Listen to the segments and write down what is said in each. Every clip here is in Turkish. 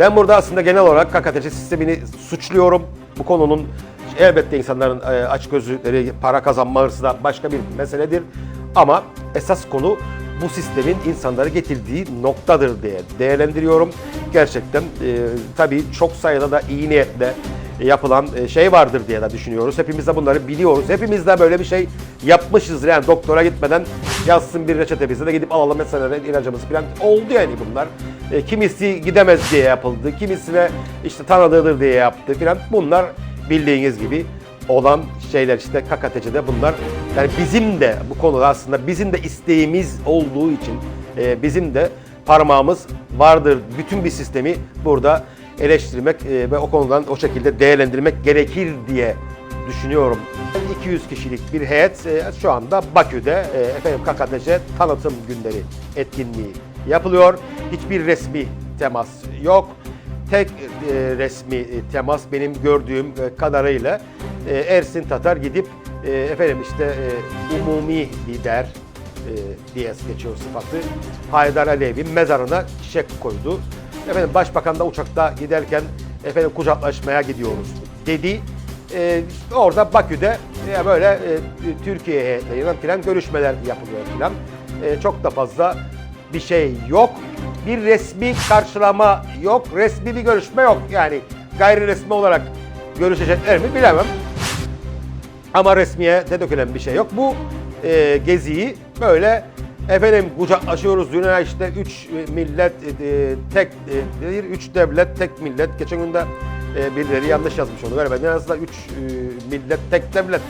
Ben burada aslında genel olarak KKTC sistemini suçluyorum. Bu konunun elbette insanların e, açgözlülükleri, para kazanma hırsı da başka bir meseledir. Ama esas konu bu sistemin insanları getirdiği noktadır diye değerlendiriyorum. Gerçekten e, tabii çok sayıda da iyi niyetle yapılan e, şey vardır diye de düşünüyoruz. Hepimiz de bunları biliyoruz. Hepimiz de böyle bir şey yapmışızdır. Yani doktora gitmeden yazsın bir reçete bize de gidip alalım mesela ilacımız falan oldu yani bunlar. E, kimisi gidemez diye yapıldı. Kimisine işte tanıdığıdır diye yaptı falan. Bunlar bildiğiniz gibi olan şeyler işte KKTC'de bunlar. Yani bizim de bu konuda aslında bizim de isteğimiz olduğu için e, bizim de parmağımız vardır. Bütün bir sistemi burada eleştirmek e, ve o konudan o şekilde değerlendirmek gerekir diye düşünüyorum. 200 kişilik bir heyet e, şu anda Bakü'de e, efendim KKTC tanıtım günleri etkinliği yapılıyor. Hiçbir resmi temas yok. Tek resmi temas benim gördüğüm kadarıyla Ersin Tatar gidip efendim işte umumi lider diye geçiyor sıfatı. Haydar Aliyev'in mezarına çiçek koydu. Efendim başbakan da uçakta giderken efendim kucaklaşmaya gidiyoruz dedi. E, orada Bakü'de e, böyle e, Türkiye heyetleriyle falan görüşmeler yapılıyor falan. E, çok da fazla bir şey yok. Bir resmi karşılama yok. Resmi bir görüşme yok. Yani gayri resmi olarak görüşecekler mi bilemem. Ama resmiye de dökülen bir şey yok. Bu e, geziyi böyle efendim kucaklaşıyoruz. Dünya işte üç millet e, tek e, değil, üç devlet tek millet. Geçen gün de e, birileri yanlış yazmış onu galiba. En azından üç e, millet tek devlet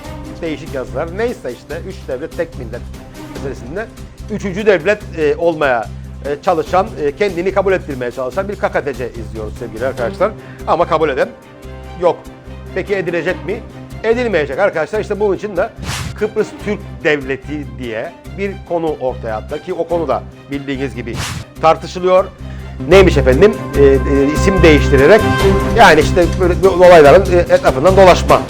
değişik yazdılar. Neyse işte üç devlet tek millet meselesinde üçüncü devlet e, olmaya e, çalışan, e, kendini kabul ettirmeye çalışan bir KKTC izliyoruz sevgili arkadaşlar. Ama kabul eden yok. Peki edilecek mi? Edilmeyecek arkadaşlar. İşte bunun için de Kıbrıs Türk Devleti diye bir konu ortaya attı ki o konu da bildiğiniz gibi tartışılıyor. Neymiş efendim? E, e, isim değiştirerek yani işte böyle olayların e, etrafından dolaşma